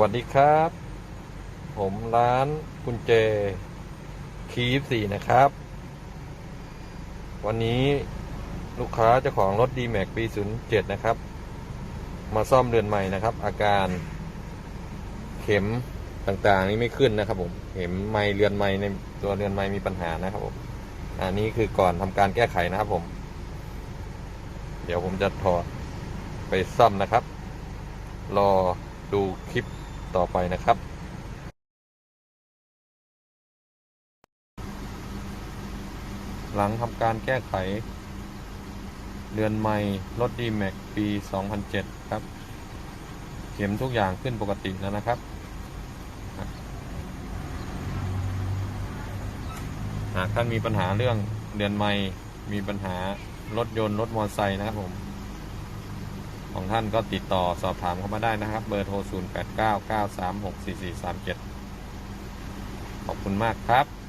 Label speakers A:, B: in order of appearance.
A: วัสดีครับ ผมร้านกุญแจคีฟสี่นะครับ วันนี้ลูกค้าเจ้าของรถ d m a x ปี 07 นะครับ มาซ่อมเรือนใหม่นะครับ อาการเข็มต่างๆ นี้ไม่ขึ้นนะครับผม เข็มไม้เรือนไม้ในตัวเรือนไม้มีปัญหานะครับผม อันนี้คือก่อนทำการแก้ไขนะครับผม เดี๋ยวผมจะถอดไปซ่อมนะครับ รอ ดูคลิปต่อไปนะครับ หลังทำการแก้ไข เดือนใหม่รถดีแม็กปี 2007 ครับ เข็มทุกอย่างขึ้นปกติแล้วนะครับหากท่านมีปัญหาเรื่องเดือนใหม่มีปัญหารถยนต์ รถมอเตอร์ไซค์นะครับผม ของท่านก็ติดต่อสอบถามเข้ามาได้นะครับ เบอร์โทร 0 8 9 9 3 6 4 4 3 7 ขอบคุณมากครับ